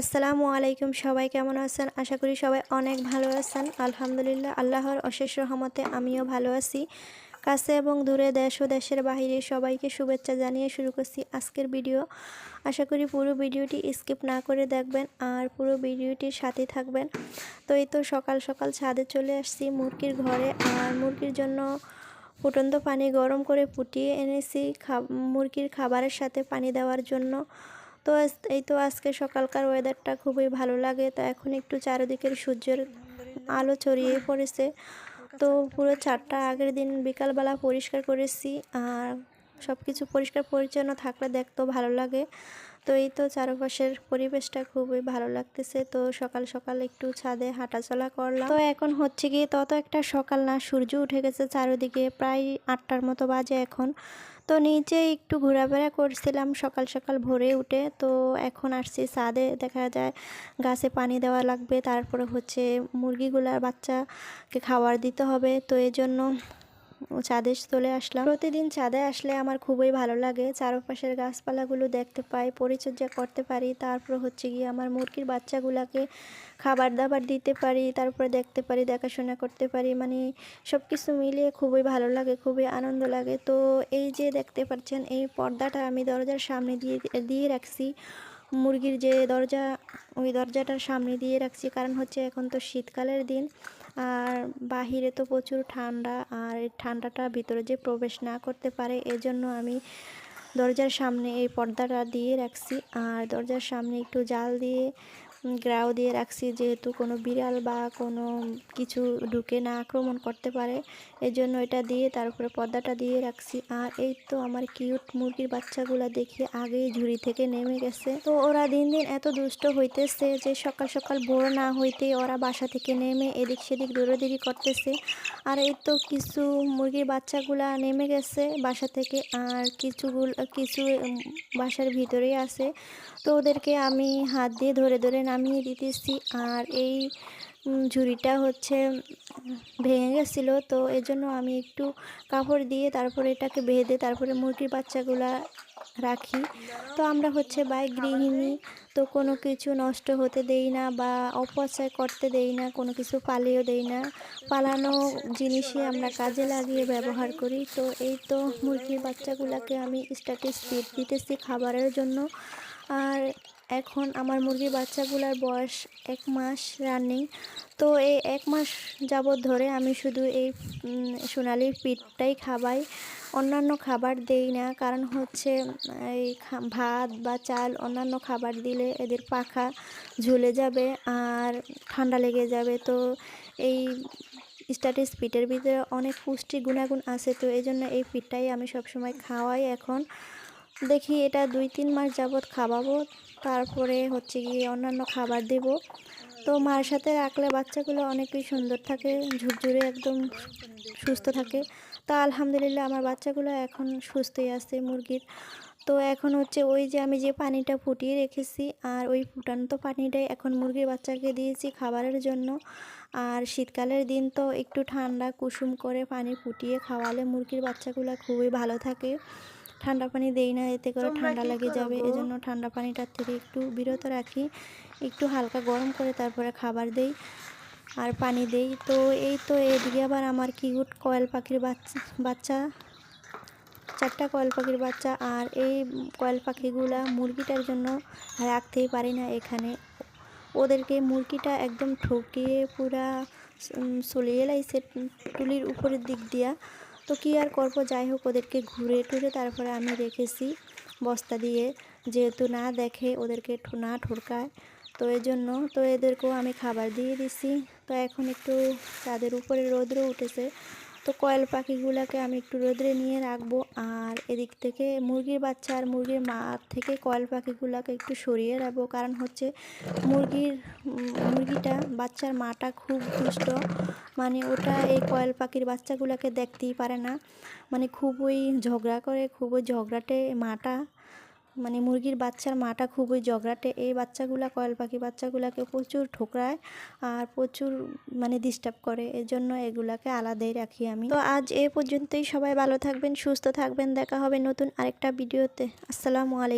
আসসালামু আলাইকুম, সবাই কেমন আছেন? আশা করি সবাই অনেক ভালো আছেন। আলহামদুলিল্লাহ, আল্লাহর অশেষ রহমতে আমিও ভালো আছি। কাছে এবং দূরে দেশ ও দেশের বাইরে সবাইকে শুভেচ্ছা জানিয়ে শুরু করছি আজকের ভিডিও। আশা করি পুরো ভিডিওটি স্কিপ না করে দেখবেন আর পুরো ভিডিওটির সাথে থাকবেন। তো এই তো সকাল সকাল ছাদে চলে আসছি মুরগির ঘরে আর মুরগির জন্য ফুটন্ত পানি গরম করে ফুটিয়ে এনেছি। মুরগির খাবারের সাথে পানি দেওয়ার জন্য তো এই তো আজকে সকালকার ওয়েদারটা খুবই ভালো লাগে, তো এখন একটু চারিদিকের সূর্যের আলো ছড়িয়ে পড়েছে। তো পুরো চারটা আগের দিন বিকালবেলা পরিষ্কার করেছি, আর সব কিছু পরিষ্কার পরিচ্ছন্ন থাকলে দেখতেও ভালো লাগে। তো এই তো চারপাশের পরিবেশটা খুবই ভালো লাগতেছে, তো সকাল সকাল একটু ছাদে হাঁটাচলা করলাম। তো এখন হচ্ছে কি তত একটা সকাল না, সূর্য উঠে গেছে চারিদিকে, প্রায় আটটার মতো বাজে এখন। তো নিচে একটু ঘোরাফেরা করছিলাম সকাল সকাল ভোরে উঠে। তো এখন আসছি সাদে দেখা যায় গাছে পানি দেওয়া লাগবে, তারপরে হচ্ছে মুরগিগুলার বাচ্চাকে খাবার দিতে হবে। তো এই জন্য ছাদে চলে আসলাম। প্রতিদিন ছাদে আসলে আমার খুবই ভালো লাগে। চারপাশের গাছপালাগুলো দেখতে পাই, পরিচর্যা করতে পারি। তারপর হচ্ছে গিয়ে আমার মুরগির বাচ্চাগুলোকে খাবার দাবার দিতে পারি, তারপরে দেখতে পারি, দেখাশোনা করতে পারি। মানে সব কিছু মিলিয়ে খুবই ভালো লাগে, খুবই আনন্দ লাগে। তো এই যে দেখতে পাচ্ছেন, এই পর্দাটা আমি দরজার সামনে দিয়ে দিয়ে রাখছি। মুরগির যে দরজা, ওই দরজাটার সামনে দিয়ে রাখছি। কারণ হচ্ছে এখন তো শীতকালের দিন, আর বাহিরে তো প্রচুর ঠান্ডা, আর এই ঠান্ডাটা ভিতরে যে প্রবেশ না করতে পারে, এজন্য আমি দরজার সামনে এই পর্দাটা দিয়ে রাখছি। আর দরজার সামনে একটু জাল দিয়ে গ্রাও দিয়ে রাখছি, যেহেতু কোনো বিড়াল বা কোনো কিছু ঢুকে না আক্রমণ করতে পারে এই জন্য এটা দিয়ে তারপরে পর্দাটা দিয়ে রাখছি। আর এই তো আমার কিউট মুরগির বাচ্চাগুলো দেখি আগেই ঝুড়ি থেকে নেমে গেছে। তো ওরা দিন দিন এত দুষ্ট হইতেছে যে সকাল সকাল ভোর না হইতেই ওরা বাসা থেকে নেমে এদিক সেদিক দৌড়াদৌড়ি করতেছে। আর এই তো কিছু মুরগির বাচ্চাগুলা নেমে গেছে বাসা থেকে, আর কিছুগুলো, কিছু বাসার ভিতরেই আছে। তো ওদেরকে আমি হাত দিয়ে ধরে ধরে নামিয়ে দিতেছি। আর এই ঝুড়িটা হচ্ছে ভেঙে গেছিল। তো এজন্য আমি একটু কাপড় দিয়ে তারপরে এটাকে বেঁধে তারপরে মুরগির বাচ্চাগুলা রাখি। তো আমরা হচ্ছে বাইক গৃহিণী। তো কোনো কিছু নষ্ট হতে দেই না বা অপচয় করতে দেই না, কোনো কিছু পালিয়েও দেই না। পালানো জিনিসই আমরা কাজে লাগিয়ে ব্যবহার করি। তো এই তো মুরগির বাচ্চাগুলোকে আমি স্ট্যাটিস দিতেছি খাবারের জন্য। আর এখন আমার মুরগির বাচ্চাগুলোর বয়স এক মাস রানিং তো এই এক মাস যাবৎ ধরে আমি শুধু এই সোনালির পিঠটাই খাবাই, অন্যান্য খাবার দেই না, কারণ হচ্ছে, এই ভাত বা চাল অন্যান্য খাবার দিলে এদের পাখা ঝুলে যাবে আর ঠান্ডা লেগে যাবে, তো এই স্ট্যাটিস পিঠের ভিতরে অনেক পুষ্টি গুণাগুণ আছে, তো এই জন্য এই পিঠটাই আমি সবসময় খাওয়াই এখন। দেখি এটা দুই তিন মাস যাবৎ খাওয়াবো। তারপরে হচ্ছে গিয়ে অন্যান্য খাবার দেব। তো মার সাথে রাখলে বাচ্চাগুলো অনেকই সুন্দর থাকে, ঝুরঝুরে একদম সুস্থ থাকে। তো আলহামদুলিল্লাহ আমার বাচ্চাগুলো এখন সুস্থই আছে মুরগির। তো এখন হচ্ছে ওই যে আমি যে পানিটা ফুটিয়ে রেখেছি, আর ওই ফুটানো পানিটাই এখন মুরগির বাচ্চাকে দিয়েছি খাবারের জন্য। আর শীতকালের দিন তো একটু ঠান্ডা কুসুম করে পানি ফুটিয়ে খাওয়ালে মুরগির বাচ্চাগুলো খুবই ভালো থাকে। ঠান্ডা পানি দেই না এতে করে ঠান্ডা লেগে যাবে। এজন্য ঠান্ডা পানিটার থেকে একটু বিরত রাখি একটু হালকা গরম করে তারপরে খাবার দেই আর পানি দেই। তো এই তো এদিকে আবার আমার কিউট কয়েল পাখির বাচ্চা বাচ্চা চারটা কয়েল পাখির বাচ্চা আর এই কয়েল পাখিগুলা মুরগিটার জন্য রাখতেই পারি না এখানে। ওদেরকে মুরগিটা একদম ঠকিয়ে পুরা চলিয়ে লাইছে টুলির উপরের দিক দিয়া। তো কী আর করব? যাই হোক ওদেরকে ঘুরে টুরে তারপরে আমি রেখেছি বস্তা দিয়ে। যেহেতু না দেখে, ওদেরকে না ঠোরকায়। তো এই জন্য তো এদেরকেও আমি খাবার দিয়ে দিছি। তো এখন একটু তাদের উপরে রোদ্র উঠেছে। তো কয়েল পাখিগুলোকে আমি একটু রোদ্রে নিয়ে রাখব। আর এদিক থেকে মুরগির বাচ্চা আর মুরগির মা থেকে কয়েল পাখিগুলোকে একটু সরিয়ে রাখব। কারণ হচ্ছে, মুরগির মুরগিটা, বাচ্চার মাটা খুব দুষ্ট। মানে ওটা এই কয়েল পাখির বাচ্চাগুলোকে দেখতেই পারে না। মানে খুবই ঝগড়া করে, খুবই ঝগড়াটে মাটা মানে মুরগির বাচ্চার মাটা খুবই ঝগড়াটে। এই বাচ্চাগুলা, কয়েল পাখি বাচ্চাগুলাকে প্রচুর ঠোকরায় আর প্রচুর মানে ডিস্টার্ব করে। এর জন্য এগুলাকে আলাদাই রাখি আমি। তো আজ এ পর্যন্তই। সবাই ভালো থাকবেন, সুস্থ থাকবেন। দেখা হবে নতুন আরেকটা ভিডিওতে। আসসালামু আলাইকুম।